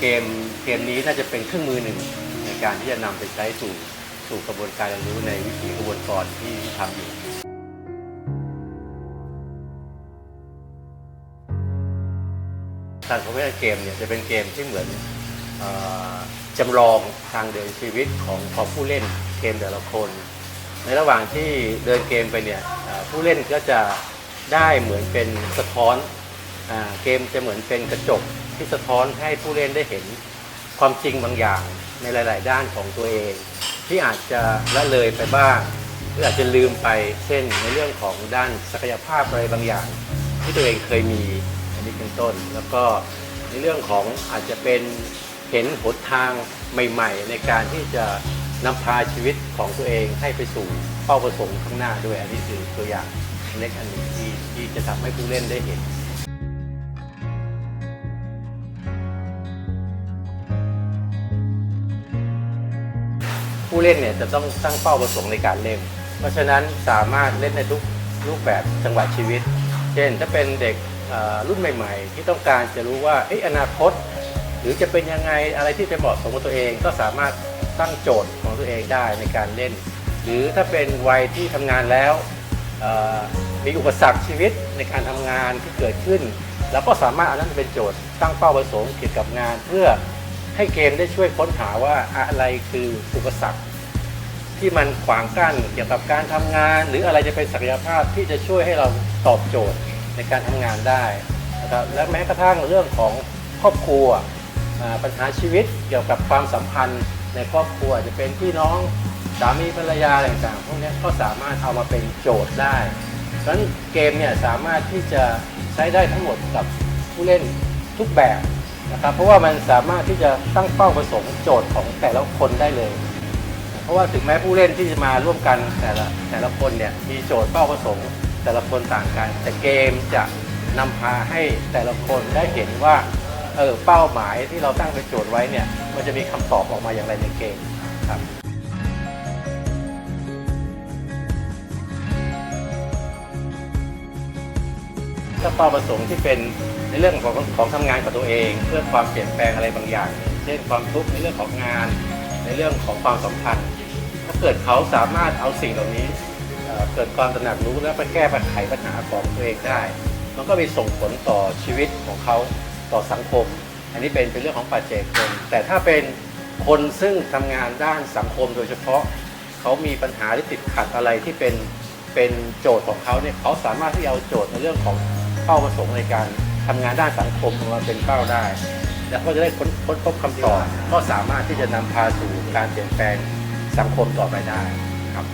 เกมเกมนี้น่าจะเป็นเครื่องมือหนึ่งในการที่จะนำไปใช้สู่สู่กระบวนการเรียนรู้ในวิถีกระบวนการที่ทำอยู่การของเกมเนี่ยจะเป็นเกมที่เหมือนออจำลองทางเดินชีวิตของของผู้เล่นเกมแต่ละคน ในระหว่างที่เดินเกมไปเนี่ยผู้เล่นก็จะได้เหมือนเป็นสะท้อน เกมจะเหมือนเป็นกระจกที่สะท้อนให้ผู้เล่นได้เห็นความจริงบางอย่างในหลาย ๆ ด้านของตัวเอง ที่อาจจะละเลยไปบ้างหรืออาจจะลืมไปเช่นในเรื่องของด้านศักยภาพอะไรบางอย่าง ที่ตัวเองเคยมีอันนี้เป็นต้น แล้วก็ในเรื่องของอาจจะเป็นเห็นหนทางใหม่ ๆ ในการที่จะนำพาชีวิตของตัวเองให้ไปสู่เป้าประสงค์ข้างหน้าด้วยอันนี้คือตัวอย่างเล็กอันหนึ่งที่ที่จะทำให้ผู้เล่นได้เห็น ผู้เล่นเนี่ยจะต้องตั้งเป้าประสงค์ในการเล่น เพราะฉะนั้นสามารถเล่นในทุกรูปแบบจังหวะชีวิต เช่นถ้าเป็นเด็กรุ่นใหม่ ๆ ที่ต้องการจะรู้ว่าออนาคต หรือจะเป็นยังไงอะไรที่จะเหมาะสมกับตัวเอง ก็สามารถตั้งโจทย์ของตัวเองได้ในการเล่น หรือถ้าเป็นวัยที่ทำงานแล้วมีอุปสรรคชีวิตในการทำงานที่เกิดขึ้น แล้วก็สามารถเอานั้นเป็นโจทย์ตั้งเป้าประสงค์เกี่ยวกับงานเพื่อ ให้เกมได้ช่วยค้นหาว่าอะไรคืออุปสรรคที่มันขวางกั้นเกี่ยวกับการทำงาน หรืออะไรจะเป็นศักยภาพที่จะช่วยให้เราตอบโจทย์ในการทำงานได้นะครับและแม้กระทั่งเรื่องของครอบครัวปัญหาชีวิตเกี่ยวกับความสัมพันธ์ในครอบครัวจะเป็นพี่น้องสามีภรรยาอะไรต่างๆพวกนี้ก็สามารถเอามาเป็นโจทย์ได้ฉะนั้นเกมเนี่ยสามารถที่จะใช้ได้ทั้งหมดกับผู้เล่นทุกแบบ นะครับเพราะว่ามันสามารถที่จะตั้งเป้าประสงค์โจทย์ของแต่ละคนได้เลย เพราะว่าถึงแม้ผู้เล่นที่จะมาร่วมกันแต่ละแต่ละคนเนี่ยมีโจทย์เป้าประสงค์ แต่ละคนต่างกัน แต่เกมจะนำพาให้แต่ละคนได้เห็นว่าเออเป้าหมายที่เราตั้งเป็นโจทย์ไว้เนี่ยมันจะมีคำตอบออกมาอย่างไรในเกมครับถ้าเป้าประสงค์ที่เป็น ในเรื่องของของทำงานกับตัวเอง เพื่อความเปลี่ยนแปลงอะไรบางอย่าง เช่นความทุกข์ในเรื่องของงาน ในเรื่องของความสัมพันธ์ถ้าเกิดเขาสามารถเอาสิ่งเหล่านี้เเกิดความตระหนักรู้และไปแก้ปัญหาปัญหาของตัวเองได้ มันก็มีส่งผลต่อชีวิตของเขาต่อสังคม อันนี้เป็นเป็นเรื่องของปัจเจกชนแต่ถ้าเป็นคนซึ่งทำงานด้านสังคมโดยเฉพาะ เขามีปัญหาหรือติดขัดอะไรที่เป็นเป็นโจทย์ของเขาเนี่ยเขาสามารถที่จะเอาโจทย์ในเรื่องของเป้าประสงค์ในการ ทำงานด้านสังคมมาเป็นเป้าได้ แล้วก็จะได้ค้นพบคำตอบก็สามารถที่จะนำพาสู่การเปลี่ยนแปลงสังคมต่อไปได้ครับ